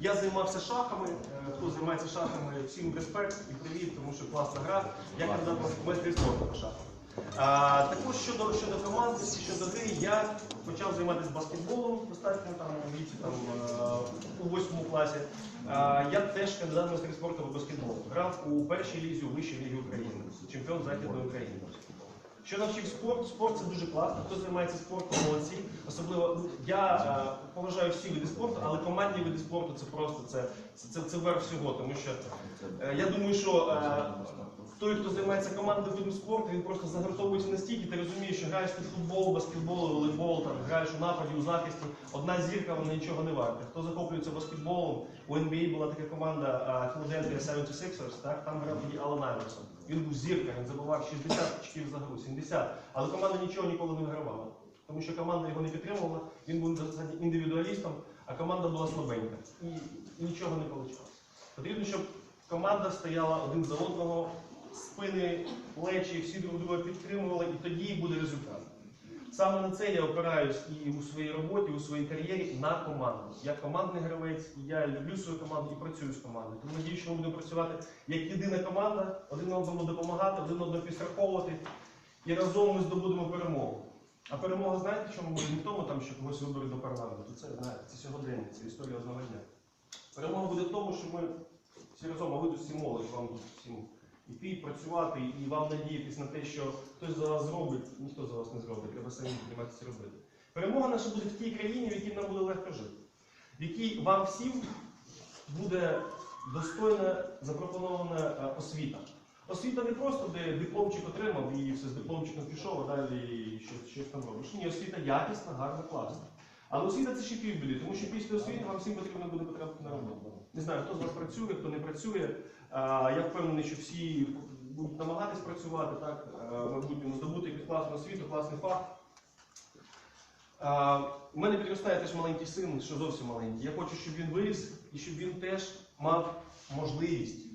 Я займався шахами. Е, Хто займається шахами, всім респект і привіт, тому що класна гра. Я кандидат в майстри спорту по шахам. А, також щодо, щодо команди, щодо гри, я почав займатися баскетболом достатньо там у віці там, е, у восьмому класі. А, я теж кандидат в майстри спорту по баскетболу. Грав у першій лізі, у вищій лігі України, чемпіон Західної України. Що навчив спорт? Спорт це дуже класно. Хто займається спортом, молодці. Особливо ну, я е, поважаю всі види спорту, але командні види спорту це просто це, це, це, це верх всього. Тому що е, я думаю, що е, той, хто займається командним видом спорту, він просто загартовується настільки, ти розумієш, що граєш ти в футбол, баскетбол, волейбол, там, граєш у нападі, у захисті. Одна зірка, вона нічого не варта. Хто захоплюється баскетболом, у NBA була така команда Philadelphia 76ers, так, там грав тоді Алан Айверсон. Він був зірка, він забував 60 очків за гру, 70. Але команда нічого ніколи не вигравала. Тому що команда його не підтримувала, він був індивідуалістом, а команда була слабенька. І нічого не вийшло. Потрібно, щоб команда стояла один за одного, спини, плечі, всі друг друга підтримували, і тоді буде результат. Саме на це я опираюсь і у своїй роботі, у своїй кар'єрі на команду. Я командний гравець, і я люблю свою команду і працюю з командою. Тому надію, що ми будемо працювати як єдина команда, один одному допомагати, один одного підстраховувати, і разом ми здобудемо перемогу. А перемога, знаєте, чому буде? Не в тому, що когось виберуть до парламенту. Це знаєте, це сьогодення, це історія одного дня. Перемога буде в тому, що ми всі разом, а ви тут всі молодь, вам тут всім іти, працювати і вам надіятись на те, що хтось за вас зробить, ніхто за вас не зробить, треба самі підніматися робити. Перемога наша буде в тій країні, в якій нам буде легко жити, в якій вам всім буде достойна запропонована е, освіта. Освіта не просто, де дипломчик отримав і все з дипломчиком пішов, а далі щось, щось там робиш. Ні, освіта якісна, гарна, класна. Але освіта це ще півбіди, тому що після освіти вам всім потрібно буде потрапити на роботу. Не знаю, хто з вас працює, хто не працює. Я впевнений, що всі будуть намагатись працювати, так, майбутньому здобути якусь класну освіту, класний фах. А, У мене підростає теж маленький син, що зовсім маленький. Я хочу, щоб він виріс і щоб він теж мав можливість.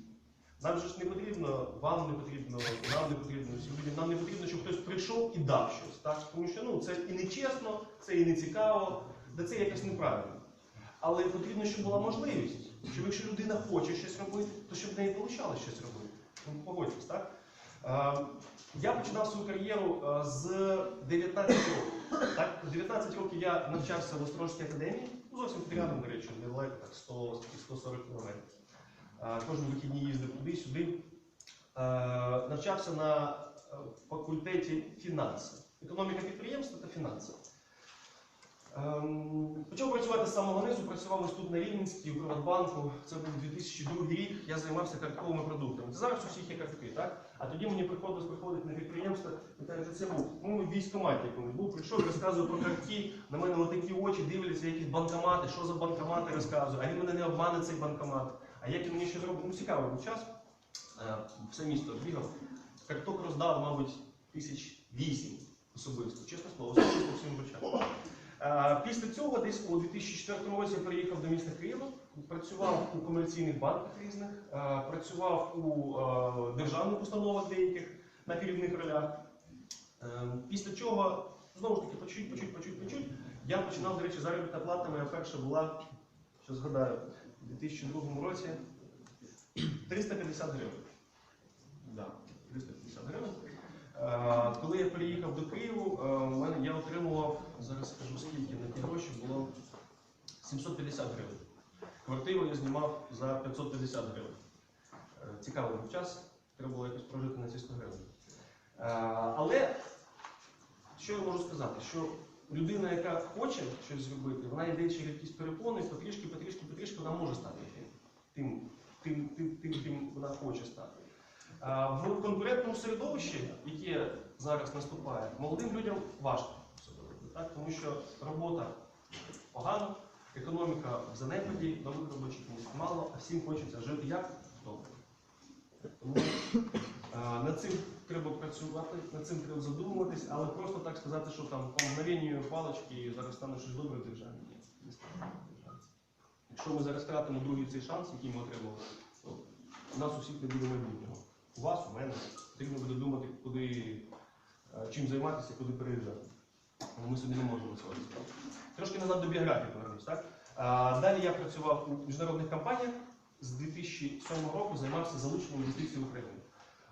Нам же ж не потрібно, вам не потрібно, нам не потрібно, всім людям, нам не потрібно, щоб хтось прийшов і дав щось. Так? Тому що ну, це і не чесно, це і не цікаво, де це якось неправильно. Але потрібно, щоб була можливість, щоб якщо людина хоче щось робити, то щоб в неї вийшло щось робити. Ну, погодьтесь, так? Е, Я починав свою кар'єру е, з 19 років. Так? З 19 років я навчався в Острожській академії, ну, зовсім рядом, до речі, недалеко, так, 100, 140 кілометрів. Кожні вихідні їздив туди-сюди. Навчався на е, факультеті фінанси. Економіка підприємства та фінанси. Ем, Почав працювати з самого низу, працював ось тут на Рівненській, у Приватбанку. Це був 2002 рік. Я займався картковими продуктами. Це зараз у всіх є картки, так? А тоді мені приходилось приходити на підприємство, питають, це був ну, в військкоматі якомусь був, прийшов, розказую про картки, на мене отакі очі дивляться, якісь банкомати, що за банкомати розказую, а він мене не обмане цей банкомат. А як він мені ще зробив? Ну, цікавий був час. Е, Все місто бігав. Карток роздав, мабуть, тисяч вісім особисто. Чесне слово, особисто всім вручав. Е, Після цього, десь у 2004 році я переїхав до міста Києва, працював у комерційних банках різних, е, працював у державних установах деяких на керівних ролях. Після чого, знову ж таки, по чуть, по чуть, по чуть, по чуть, я починав, до речі, заробітна плата моя перша була, що згадаю, у 2002 році 350 гривень. Да, 350 гривень. Е, Коли я переїхав до Києву, е, у мене я отримував, зараз скажу скільки на ті гроші було 750 гривень. Квартиру я знімав за 550 гривень. Е, Цікавий був час, треба було якось прожити на ці 100 гривень. Е, Але що я можу сказати? Що людина, яка хоче щось зробити, вона йде через якісь перепони, потрішки, потрішки, потрішки вона може стати тим, тим, тим, тим, тим вона хоче стати. В конкурентному середовищі, яке зараз наступає, молодим людям важко так? тому що робота погана, економіка в занепаді, нових робочих місць мало, а всім хочеться жити як добре. Тому над цим треба працювати, над цим треба задумуватись, але просто так сказати, що там по мгновенню палички зараз стане щось добре в державі. Ні, не стане. Якщо ми зараз втратимо другий цей шанс, який ми отримали, то у нас усіх не буде майбутнього. У вас, у мене, потрібно буде думати, куди, е, чим займатися, куди переїжджати. Ми собі не можемо цього дозволити. Трошки назад до біографії повернусь, так? Далі я працював у міжнародних компаніях. З 2007 року займався залученням інвестицій в Україну.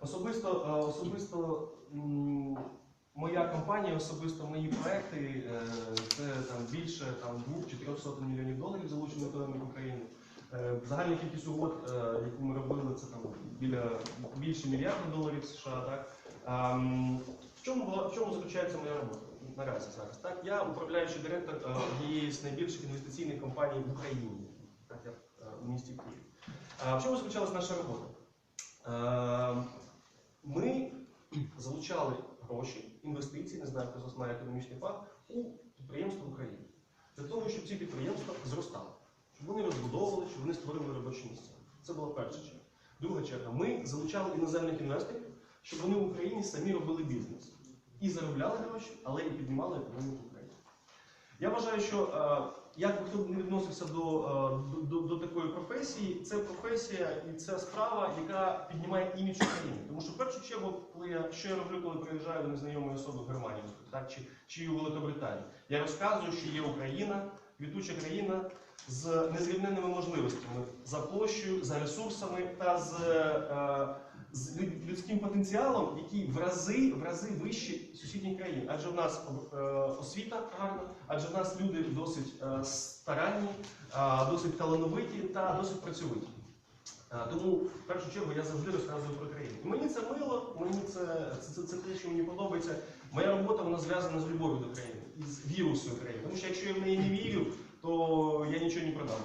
Особисто, е, особисто моя компанія, особисто мої проекти е, це там більше там, 2-400 мільйонів доларів залучено економіку України. Е, Загальна кількість угод, яку ми робили, це там біля більше мільярда доларів США. Так? Ем, В чому, в чому заключається моя робота наразі зараз? Так? Я управляючий директор однієї з найбільших інвестиційних компаній в Україні, так, я, е, в місті Київ. В чому заключалась наша робота? Ми залучали гроші, інвестиції, не знаю, хто з вас має економічний фах, у підприємства України. Для того, щоб ці підприємства зростали, щоб вони розбудовували, щоб вони створили робочі місця. Це була перша черга. Друга черга. Ми залучали іноземних інвесторів, щоб вони в Україні самі робили бізнес. І заробляли гроші, але і піднімали економіку України. Я вважаю, що е, як би хто не відносився до, е, до, до, до такої професії, це професія і це справа, яка піднімає імідж України. Тому що першу коли я що я роблю, коли приїжджаю до незнайомої особи в Германію, так, чи, чи у Великобританії, я розказую, що є Україна, квітуча країна з незрівненними можливостями за площею, за ресурсами та з, е, з людським потенціалом, який в рази, в рази вищий сусідніх країн. Адже в нас е, освіта гарна, адже в нас люди досить е, старанні, е, досить талановиті та досить працьовиті. Е, Тому в першу чергу я завжди розказую про країну. І мені це мило, мені це, це, це, це те, що мені подобається. Моя робота вона зв'язана з любов'ю до країни з вірою в свою країну. Тому що якщо я в неї не вірю, то я нічого не продам.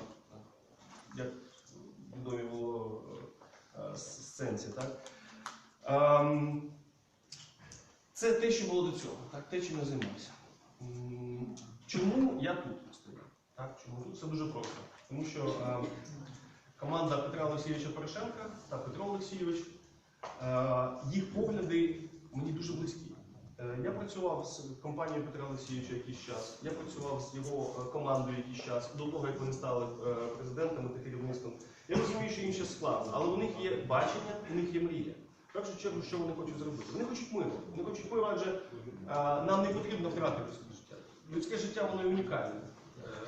Як відомі було е, с- сенсі, так? Ем, Це те, що було до цього, так? те, чим я займався. Чому я тут? Так? Чому? Все дуже просто. Тому що ем, команда Петра Олексійовича Порошенка та Петро Олексійович, е, їх погляди мені дуже близькі. Е, Я працював з компанією Петра Олексійовича якийсь час, я працював з його е, командою якийсь час, до того, як вони стали президентами та керівництвом. Я розумію, що їм ще складно, але у них є бачення, у них є мрія. В першу чергу, що вони хочуть зробити? Вони хочуть миру. Вони хочуть миру, адже нам не потрібно втратити людське життя. Людське життя воно унікальне.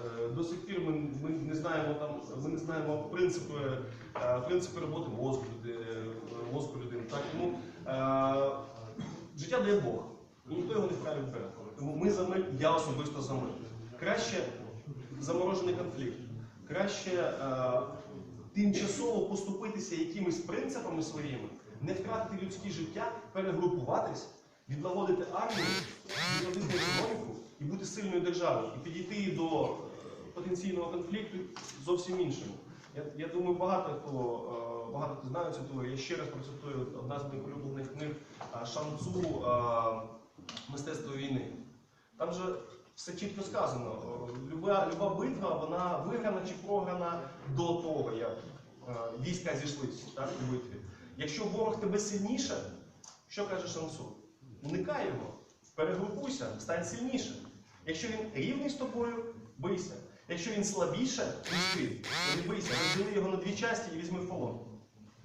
Е, До сих пір ми, ми не знаємо там, ми не знаємо принципи, е, принципи роботи мозку, е, мозку людини. Так тому життя дає Бог, ніхто його не вправі вбирати. Тому ми за мир, я особисто за мир. Краще заморожений конфлікт, краще тимчасово поступитися якимись принципами своїми, не втратити людське життя, перегрупуватись, відлагодити армію, відновити економіку і бути сильною державою, і підійти до потенційного конфлікту зовсім іншим. Я, я думаю, багато хто, е, багато хто знає цю теорію. Я ще раз процитую одна з моїх улюблених книг е, Шанцу е, Мистецтво війни. Там же все чітко сказано. Люба, люба битва, вона виграна чи програна до того, як війська зійшлися так, у битві. Якщо ворог тебе сильніше, що каже Шансу? Уникай його, перегрупуйся, стань сильніше. Якщо він рівний з тобою, бийся. Якщо він слабіше, ніж ти, то не бийся, розділи його на дві частини і візьми в полон.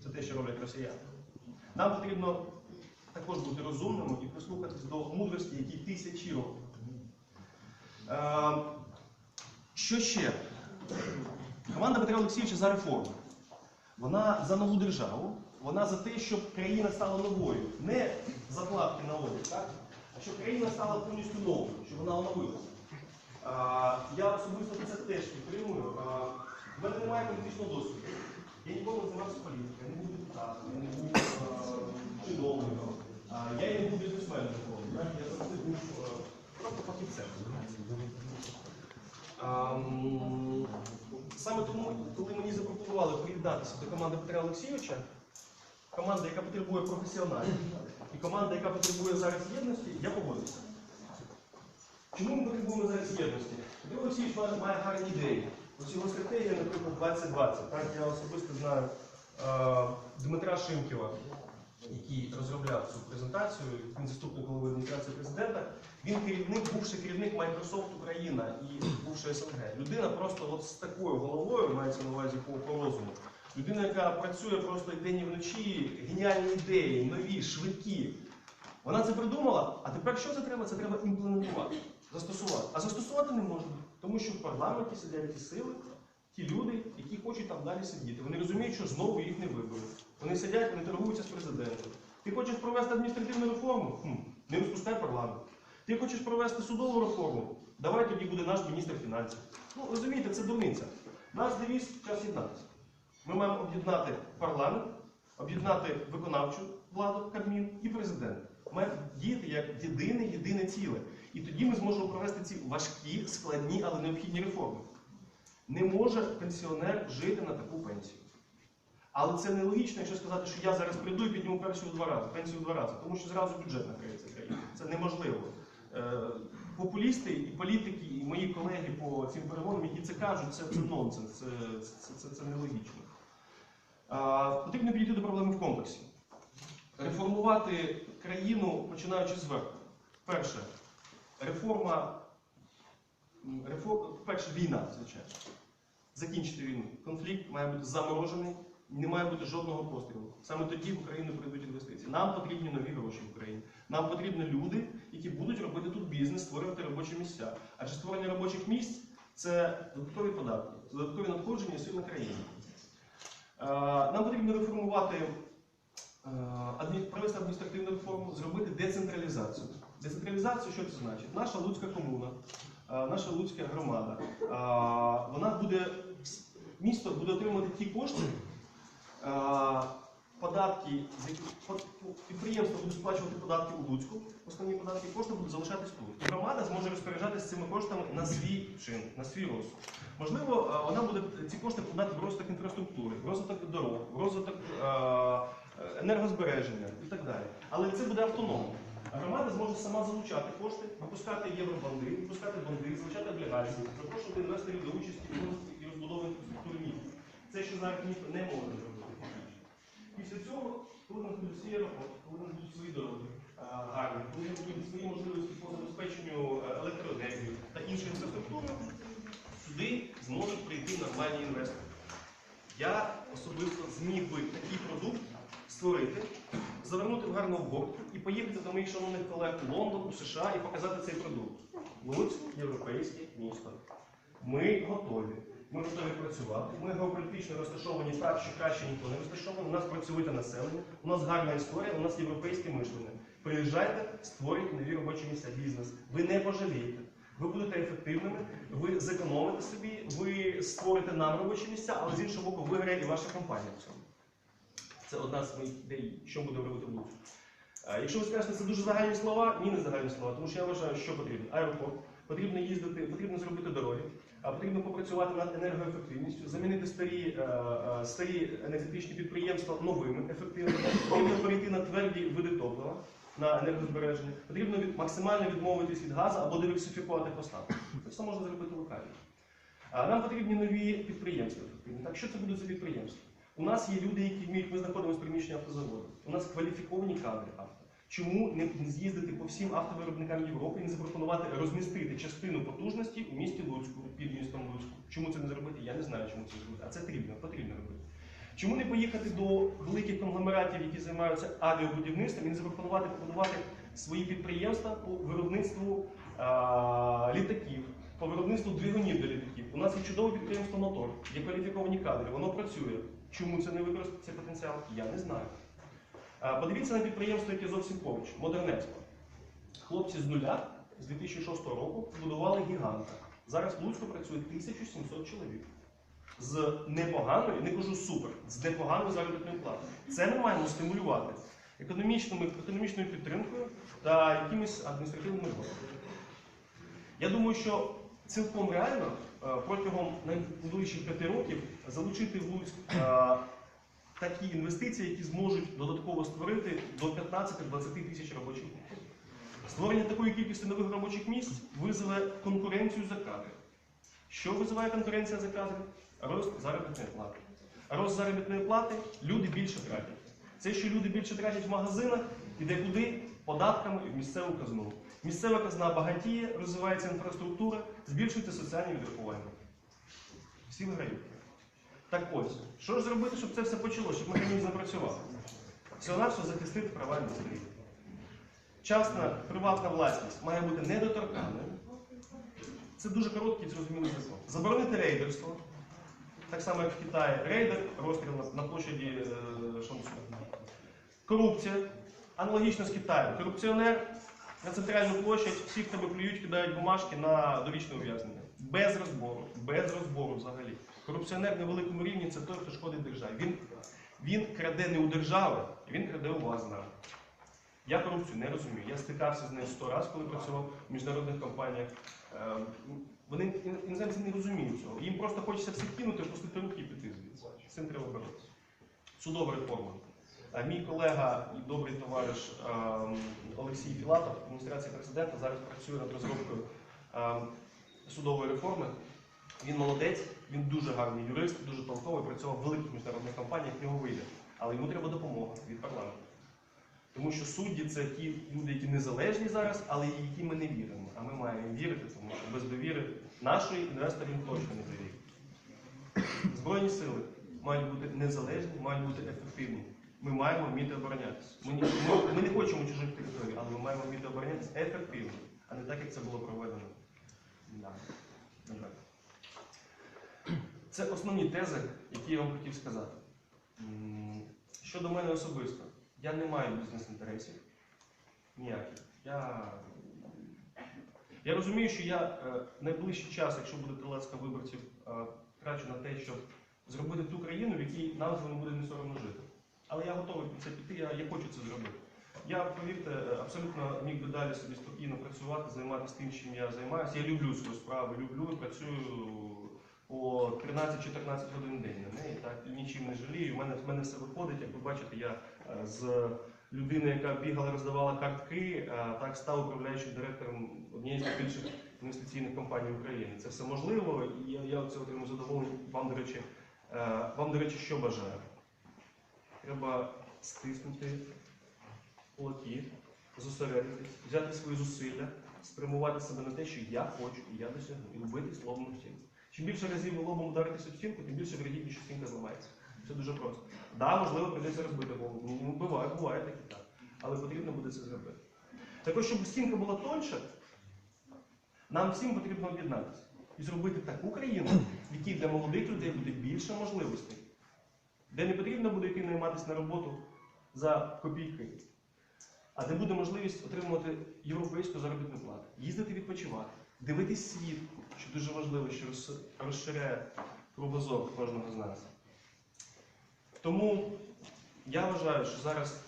Це те, що роблять росіяни. Нам потрібно також бути розумними і прислухатись до мудрості, які тисячі років. Е, що ще? Команда Петра Олексійовича за реформи. Вона за нову державу, вона за те, щоб країна стала новою. Не закладки на одяг, так? а щоб країна стала повністю новою, щоб вона оновилася. Я особисто це теж підтримую. В мене немає політичного досвіду. Я ніколи не займався політикою, я не був депутатом, я не був чиновником, я не був бізнесменом. так? Я завжди був просто фахівцем. Саме тому, коли мені запропонували приєднатися до команди Петра Олексійовича, команда, яка потребує професіоналів, і команда, яка потребує зараз єдності, я погодився. Чому ми потребуємо зараз єдності? Олексійович має, має гарні ідеї. Ось його стратегія, наприклад, 2020. Так, я особисто знаю е, Дмитра Шимківа, який розробляв цю презентацію, він заступник голови адміністрації президента. Він керівник, бувший керівник Microsoft Україна і бувший СНГ. Людина просто от з такою головою, мається на увазі по, по розуму. Людина, яка працює просто і день і вночі, геніальні ідеї, нові, швидкі. Вона це придумала, а тепер що це треба? Це треба імплементувати, застосувати. А застосувати не можна, Тому що в парламенті сидять ті сили, ті люди, які хочуть там далі сидіти. Вони розуміють, що знову їх не виберуть. Вони сидять, вони торгуються з президентом. Ти хочеш провести адміністративну реформу? Хм, не розпускай парламент. Ти хочеш провести судову реформу? Давай тоді буде наш міністр фінансів. Ну, розумієте, це дурниця. Наш девіз час єднатися. Ми маємо об'єднати парламент, об'єднати виконавчу владу, Кабмін і президент. Маємо діяти як єдине, єдине ціле. І тоді ми зможемо провести ці важкі, складні, але необхідні реформи. Не може пенсіонер жити на таку пенсію. Але це нелогічно, якщо сказати, що я зараз прийду і підніму пенсію два рази, пенсію два рази, тому що зразу бюджет накриється країна. Це неможливо. Е, Популісти і політики, і мої колеги по цим перемовинам, які це кажуть, це, це нонсенс, це, це, це, це нелогічно. Потрібно підійти до проблеми в комплексі. Реформувати країну, починаючи зверху. Перше, реформа, реформ, перше, війна, звичайно. Закінчити війну. Конфлікт має бути заморожений, не має бути жодного пострілу. Саме тоді в Україну прийдуть інвестиції. Нам потрібні нові гроші в Україні. Нам потрібні люди, які будуть робити тут бізнес, створювати робочі місця. Адже створення робочих місць це додаткові податки, додаткові надходження і сили країни. Е, Нам потрібно реформувати, провести адміністративну реформу, зробити децентралізацію. Децентралізацію, що це значить? Наша Луцька комуна, е, наша Луцька громада, е, вона буде, місто буде отримувати ті кошти, е, податки, підприємства будуть сплачувати податки у Луцьку, основні податки, кошти будуть залишатись тут. І громада зможе розпоряджатися цими коштами на свій чин, на свій розсуд. Можливо, е, вона буде ці кошти вкладати в розвиток інфраструктури, в розвиток дорог, в розвиток е, енергозбереження і так далі. Але це буде автономно. Громада зможе сама залучати кошти, випускати євробанди, випускати банди, залучати облігації, запрошувати інвесторів до участі і розбудові інфраструктури міста. Це, що зараз місто не може зробити. Після цього, коли нас будуть свій аеропорт, коли нас будуть свої дороги гарні, коли нас будуть свої можливості по забезпеченню е, електроенергії та іншої інфраструктури, сюди зможуть прийти нормальні інвестори. Я особисто зміг би такий продукт створити, завернути в гарну обгортку і поїхати до моїх шановних колег у Лондон, у США і показати цей продукт. Луцьк європейське місто. Ми готові. Ми готові працювати. Ми геополітично розташовані так, що краще ніхто не розташований. У нас працьовите населення, у нас гарна історія, у нас європейське мишлення. Приїжджайте, створюйте нові робочі місця, бізнес. Ви не пожалієте. Ви будете ефективними, ви зекономите собі, ви створите нам робочі місця, але з іншого боку, виграє і ваша компанія в цьому. Це одна з моїх ідей, що будемо робити в Луцьку. Е, Якщо ви скажете, це дуже загальні слова, ні, не загальні слова, тому що я вважаю, що потрібно. Аеропорт, потрібно їздити, потрібно зробити дороги, потрібно попрацювати над енергоефективністю, замінити старі, е, е, старі енергетичні підприємства новими ефективними, потрібно перейти на тверді види топлива, на енергозбереження, потрібно від, максимально відмовитись від газу або диверсифікувати поставки. Це все можна зробити локально. Нам потрібні нові підприємства ефективні. Так що це будуть за підприємства? У нас є люди, які вміють, ми знаходимося в приміщенні автозаводу. У нас кваліфіковані кадри авто. Чому не з'їздити по всім автовиробникам Європи і не запропонувати розмістити частину потужності у місті Луцьку, під містом Луцьку? Чому це не зробити? Я не знаю, чому це зробити. А це потрібно, потрібно робити. Чому не поїхати до великих конгломератів, які займаються авіабудівництвом, і не запропонувати побудувати свої підприємства по виробництву а, літаків, по виробництву двигунів для літаків? У нас є чудове підприємство Мотор, є кваліфіковані кадри, воно працює. Чому це не використати цей потенціал? Я не знаю. Подивіться на підприємство, яке зовсім поруч, Модернецько. Хлопці з нуля з 2006 року будували гіганта. Зараз в Луцьку працює 1700 чоловік. З непоганою, не кажу супер, з непоганою заробітною платою. Це ми маємо стимулювати економічною підтримкою та якимись адміністративними розвитками. Я думаю, що цілком реально е, протягом найближчих п'яти років залучити в Луцьк е, такі інвестиції, які зможуть додатково створити до 15-20 тисяч робочих місць. Створення такої кількості нових робочих місць визове конкуренцію за кадри. Що визиває конкуренція за кадри? Рост заробітної плати. Рост заробітної плати люди більше тратять. Це, що люди більше тратять в магазинах, іде куди? Податками в місцеву казну. Місцева казна багатіє, розвивається інфраструктура, збільшується соціальні відрахування. Всі виграють. Так ось, що ж зробити, щоб це все почалося, щоб механізм запрацював? Всього на захистити права інвесторів. Частна приватна власність має бути недоторканною. Це дуже короткий і зрозумілий закон. Заборонити рейдерство. Так само, як в Китаї. Рейдер, розстріл на, площаді е, Шансу. Корупція. Аналогічно з Китаєм. Корупціонер на центральну площадь, всі тебе плюють, кидають бумажки на довічне ув'язнення. Без розбору, без розбору взагалі. Корупціонер на великому рівні це той, хто шкодить державі. Він, він краде не у держави, він краде у вас зараз. Я корупцію не розумію. Я стикався з нею сто разів, коли працював в міжнародних компаніях. Е, Вони іноземці не розуміють цього. Їм просто хочеться все кинути, опустити руки і піти звідси. З цим треба боротися. Судова реформа. Мій колега і добрий товариш ем, Олексій Філатов адміністрації президента зараз працює над розробкою ем, судової реформи. Він молодець, він дуже гарний юрист, дуже толковий, працював в великих міжнародних компаніях, в нього вийде. Але йому треба допомога від парламенту. Тому що судді це ті люди, які незалежні зараз, але які ми не віримо. А ми маємо вірити, тому що без довіри нашої інвестор їм точно не довірить. Збройні сили мають бути незалежні, мають бути ефективні. Ми маємо вміти оборонятися. Ми, не- ми, ми не хочемо чужих територій, але ми маємо вміти оборонятися ефективно, а не так, як це було проведено. Да. Це основні тези, які я вам хотів сказати. Щодо мене особисто, я не маю бізнес-інтересів ніяких. Я, я розумію, що я е, найближчий час, якщо буде телеска виборців, е, трачу на те, щоб зробити ту країну, в якій нам вами буде не соромно жити. Але я готовий під це піти, я, я хочу це зробити. Я, повірте, абсолютно міг би далі собі спокійно працювати, займатися тим, чим я займаюся. Я люблю свою справу, люблю і працюю по 13-14 годин в день на неї. Так, нічим не жалію. У мене, в мене все виходить. Як ви бачите, я е, з людини, яка бігала, роздавала картки, е, так став управляючим директором однієї з найбільших інвестиційних компаній України. Це все можливо, і я, я це отримую задоволення. Вам, до речі, е, вам, до речі, що бажаю? Треба стиснути кулаки, зосередитись, взяти свої зусилля, спрямувати себе на те, що я хочу, і я досягну, і вбитись лобом в стінку. Чим більше разів ви лобом ударитися в стінку, тим більше вирогідніше, що стінка зламається. Все дуже просто. Да, можливо, прийдеться розбити голову. Ну, буває, буває таке так. Але потрібно буде це зробити. Також, щоб стінка була тоньша, нам всім потрібно об'єднатися і зробити таку країну, в якій для молодих людей буде більше можливостей, де не потрібно буде йти найматися на роботу за копійки, а де буде можливість отримувати європейську заробітну плату, їздити відпочивати, дивитись світ, що дуже важливо, що розширяє кругозор кожного з нас. Тому я вважаю, що зараз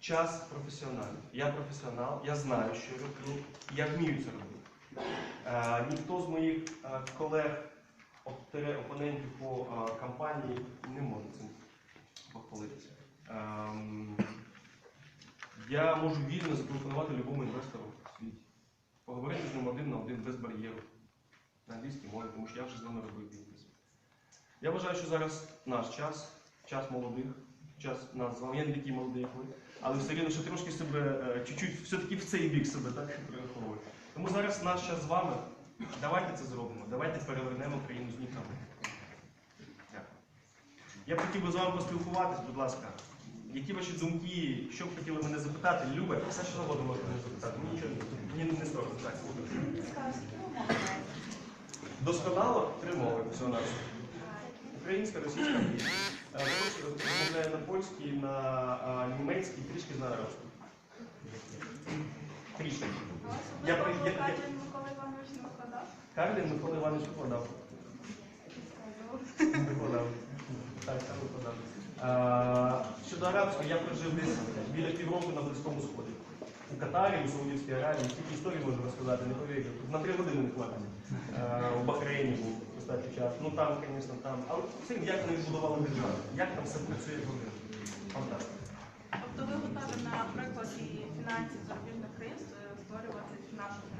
час професіоналів. Я професіонал, я знаю, що я вмію це робити. Е, ніхто з моїх е, колег, опонентів по кампанії не може цим похвалитися. Ем, я можу вільно запропонувати любому інвестору в світі. Поговорити з ним один на один без бар'єру на англійській мові, тому що я вже з ними робив бізнес. Я вважаю, що зараз наш час, час молодих, час нас з вами. Я не такий молодий, як ви, але все рівно, що трошки себе, е, чуть-чуть все-таки в цей бік себе так перераховую. Тому зараз наш час з вами. Давайте це зробимо. Давайте перевернемо країну з ніг. Дякую. Я б хотів би з вами поспілкуватись, будь ласка. Які ваші думки, що б хотіли мене запитати? Любе, все, що завгодно можна мене запитати. Мені нічого мені не соромно. Так. Досконало три мови всього нашого. Українська, російська. Е, Також розмовляю на польській, на німецькій, трішки знаю арабську. Трішки. Я я- я- Катерин Микола Іванович не викладав. Карлін Микола Іванович викладав. Викладав. Так, так викладав. А, щодо арабської, я прожив десь біля півроку на Близькому Сході. У Катарі, у Саудівській Аравії, стільки історії можу розказати, не. Тут На три години не хватить. У Бахрейні був достатньо час. Ну там, звісно, там. Але це як вони будували державу, як там все працює в. Фантастика. Тобто ви готові на прикладі фінансів зарубіжних країн е, створювати нашу?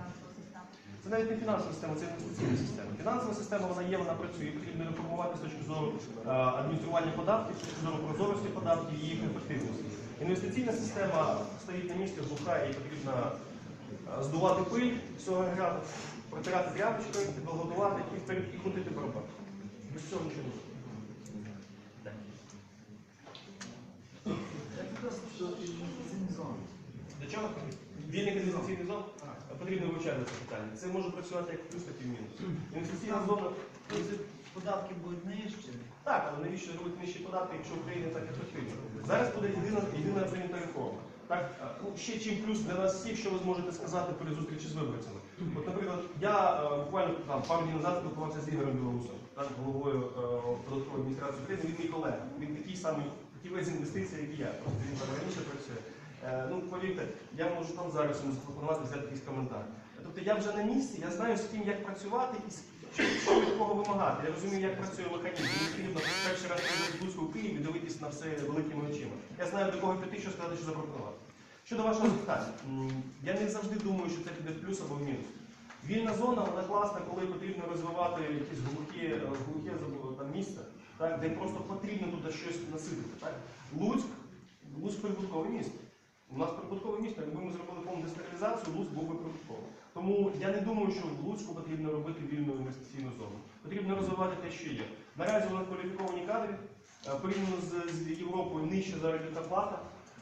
Це навіть не фінансова система, це інвестиційна система. Фінансова система вона є, вона працює. Потрібно реформувати з точки зору е, адміністрування податків, з точки зору прозорості податків і їх ефективності. Інвестиційна система стоїть на місці, глуха, і потрібно е, здувати пиль з цього агрегату, протирати тряпочкою, підготувати і вперед і крутити барабан. Без цього нічого не буде. До чого? Вільний інвестиційний зон потрібно вивчати це питання. Це може працювати як плюс, так і в мінус. Інвестиційна зона. Податки будуть нижчі. Так, але навіщо робити нижчі податки, якщо Україна так ефективна? Зараз буде єдина єдина прийнята реформа. Так, ну, ще чим плюс для нас всіх, що ви зможете сказати при зустрічі з виборцями. От, наприклад, я е, буквально там пару днів назад спілкувався з Ігорем Білорусом, так, головою е, податкової адміністрації України. Він мій колега. Він такий самий такий весь інвестицій, як і я. Просто він там раніше працює. Е, ну, повірте, я можу там зараз запропонувати взяти якийсь коментар. Тобто я вже на місці, я знаю, з ким як працювати і що, від кого вимагати. Я розумію, як працює механізм. Мені потрібно перший раз в в Київ дивитись на все великими очима. Я знаю, до кого піти, що сказати, що запропонувати. Щодо вашого питання, м, я не завжди думаю, що це піде в плюс або в мінус. Вільна зона, вона класна, коли потрібно розвивати якісь глухі, е, забу- там, місце, так, де просто потрібно туди щось насипати. Так? Луцьк, Луцьк прибуткове місто. У нас прибуткове місто, якби ми зробили повну децентралізацію, Луцьк був би прибутковий. Тому я не думаю, що в Луцьку потрібно робити вільну інвестиційну зону. Потрібно розвивати те, що є. Наразі у нас кваліфіковані кадри, е, порівняно з, Європою нижча заробітна плата,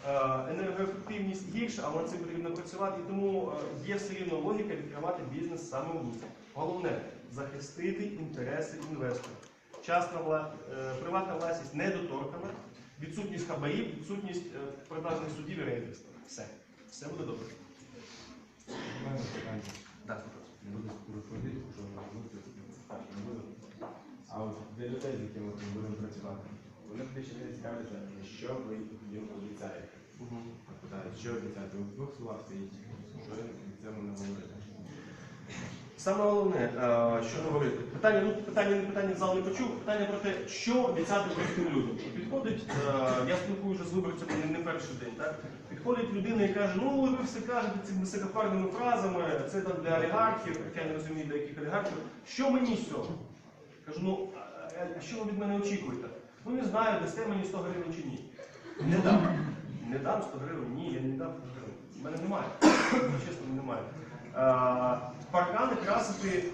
е, енергоефективність гірша, але над цим потрібно працювати. І тому е, є все рівно логіка відкривати бізнес саме в Луцьку. Головне захистити інтереси інвестора. Частна приватна власність недоторкана, відсутність хабарів, відсутність е, продажних судів і рейдерства. Все. Все буде добре. Так, Не що робити. Так, не буду. А от для людей, з якими ми будемо працювати, вони більше не цікавляться, що ви їм обіцяєте. Питають, що обіцяєте? У двох словах стоїть, що цього не говорите. Саме головне, е, що говорити, питання, ну, питання не питання зал не почув, питання про те, що обіцяти простим людям. Підходить, е, я спілкуюся з виборцями не, перший день, так? Підходить людина і каже, ну ви все кажете цими високопарними фразами, це там для олігархів, я не розумію, для яких олігархів. Що мені з цього? Кажу, ну а- а що ви від мене очікуєте? Ну не знаю, дасте мені 100 гривень чи ні. Не дам. Не дам 100 гривень, ні, я не дам 100 гривень. У мене немає. Чесно, немає. Е, Паркани красити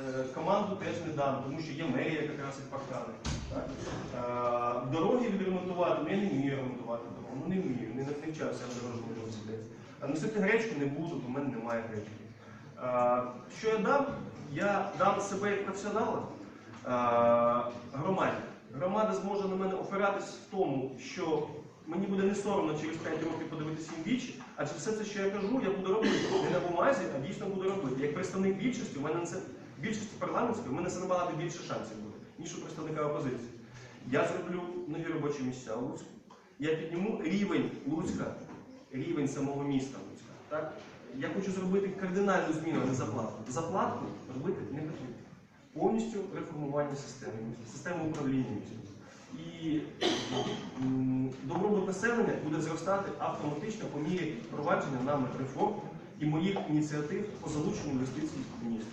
е, команду теж не дам, тому що є мерія, яка красить паркани. Е, Дороги відремонтувати, ну я не вмію ремонтувати дорогу, ну не вмію, не навчався в дорожньому університеті. А носити гречку не буду, бо в мене немає гречки. Що я дам? Я дам себе як професіонала громаді. Громада зможе на мене опиратись в тому, що мені буде не соромно через 5 років подивитися їм вічі, адже все це, що я кажу, я буду робити не на бумазі, а дійсно буду робити. Як представник більшості, у мене це більшості парламентської, у мене це набагато більше шансів буде, ніж у представника опозиції. Я зроблю нові робочі місця у Луцьку. Я підніму рівень Луцька, рівень самого міста Луцька. Так? Я хочу зробити кардинальну зміну, а не заплату. Заплату робити не потрібно. Повністю реформування системи, системи управління містом. І добробут населення буде зростати автоматично по мірі впровадження нами реформ і моїх ініціатив по залученню інвестицій в місто.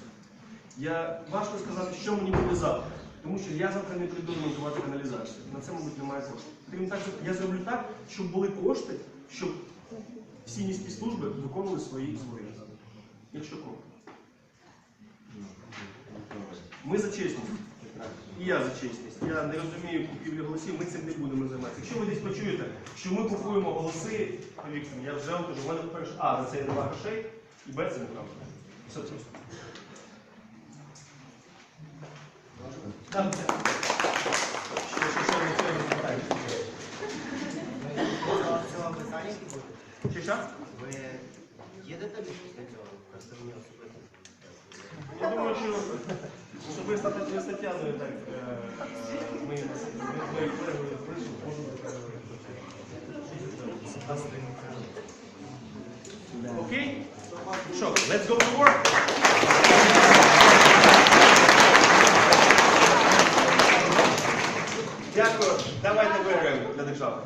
Я важко сказати, що мені буде завтра, тому що я завтра не прийду ремонтувати каналізацію. На це, мабуть, немає коштів. Крім так, я зроблю так, щоб були кошти, щоб всі міські служби виконували свої зобов'язання. Якщо коротко. Ми за чесність. І я за чесність. Я не розумію купівлі голосів, ми цим не будемо займатися. Якщо ви десь почуєте, що ми купуємо голоси, повірте я вже кажу, в мене перше, А, на це є нема грошей, і Б, це неправда. Все просто. Ще, що? Ви їдете після цього? Я думаю, що особисто не з Тетяною так е, е, ми моєю колегою залишили, можемо так Окей? Що, let's go to work? Дякую. Давайте виграємо для держави.